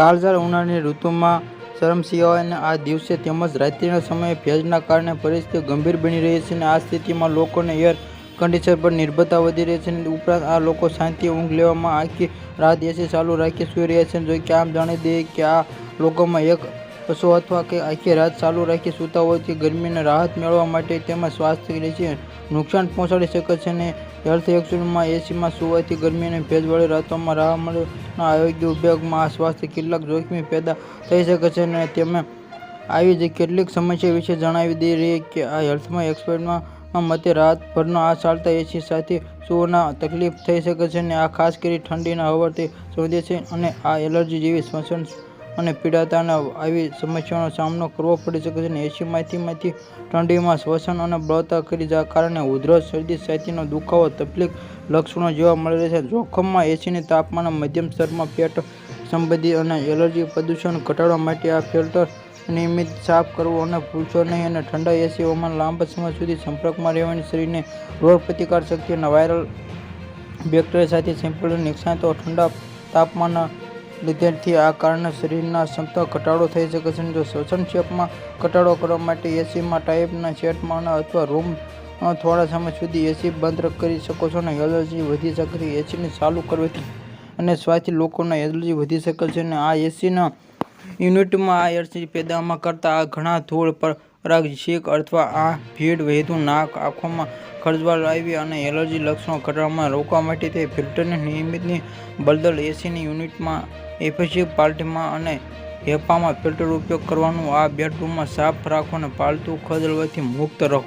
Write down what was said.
કાળઝાળ ઉનાળાની ઋતુમાં ચરમસીમાઓના આ દિવસે તેમજ રાત્રિના સમયે ભેજના કારણે પરિસ્થિતિ ગંભીર બની રહી છે અને આ સ્થિતિમાં લોકોને એર કન્ડિશન પર નિર્ભરતા વધી રહી છે અને ઉપરાંત આ લોકો શાંતિ ઊંઘ લેવામાં આખી રાત એસી ચાલુ રાખી સૂઈ રહ્યા છે જો કે આમ જાણી દઈએ કે આ લોકોમાં એક બસો અથવા કે આખી રાત ચાલુ રાખી સૂતા હોવાથી ગરમીને રાહત મેળવવા માટે તેમાં સ્વાસ્થ્ય છે નુકસાન પહોંચાડી શકે છે અને હેલ્થ એક્ચ્યુઅલમાં એસીમાં સુવાથી ગરમીને ભેજવાળી રાતોમાં રાહ મળે આરોગ્ય ઉપયોગમાં આ સ્વાસ્થ્ય કેટલાક જોખમી પેદા થઈ શકે છે અને તેમાં આવી જ કેટલીક સમસ્યા વિશે જણાવી દઈ રહી કે આ હેલ્થમાં એક્સપર્ટમાં મતે રાતભરનો આ ચાલતા એસી સાથે સૂવામાં તકલીફ થઈ શકે છે અને આ ખાસ કરી ઠંડીના હવાથી શોધે છે અને આ એલર્જી જેવી શ્વસન અને પીડાતાને આવી સમસ્યાનો સામનો કરવો પડી શકે છે અને એસી માહિતીમાંથી ઠંડીમાં શ્વસન અને બળતા કરી કારણે ઉધરસ, શરદી છાતીનો દુખાવો, તકલીફ, લક્ષણો જોવા મળે છે. જોખમમાં એસીની તાપમાન મધ્યમ સ્તરમાં પેટ સંબંધી અને એલર્જી પ્રદૂષણ ઘટાડવા માટે આ ફિલ્ટર નિયમિત સાફ કરવો અને ભૂલશો નહીં અને ઠંડા એસી હવામાન લાંબા સમય સુધી સંપર્કમાં રહેવાની શરીરને રોગ પ્રતિકાર શક્તિ અને વાયરલ બેક્ટેરિયા સાથે સેમ્પલનું નુકસાન ઠંડા તાપમાનના લીધેથી આ કારણે શરીરના ક્ષમતા ઘટાડો થઈ શકે છે. જો શ્વસન ક્ષેપમાં ઘટાડો કરવા માટે એસીમાં ટાઈપના સેટમાં અથવા રૂમ થોડા સમય સુધી એસી બંધ કરી શકો છો અને એલર્જી વધી શકે છે. એસીને ચાલુ કરવાથી અને સ્વાસ્થ્ય લોકોના એલર્જી વધી શકે છે અને આ એસીના યુનિટમાં આ એલર્જી પેદામાં કરતા આ ઘણા ધૂળ, પરાગ, શેક અથવા આ ભીડ વહેતું નાક, આંખોમાં ખંજવાળ આવી અને એલર્જી લક્ષણો ઘટાડવામાં રોકવા માટે તે ફિલ્ટરને નિયમિતની બદલ એસીની યુનિટમાં એફેસિક પાર્ટીમાં અને હેપામાં ફિલ્ટર ઉપયોગ કરવાનું આ બેડરૂમમાં સાફ રાખો અને પાલતુ ખદલવાથી મુક્ત રહો.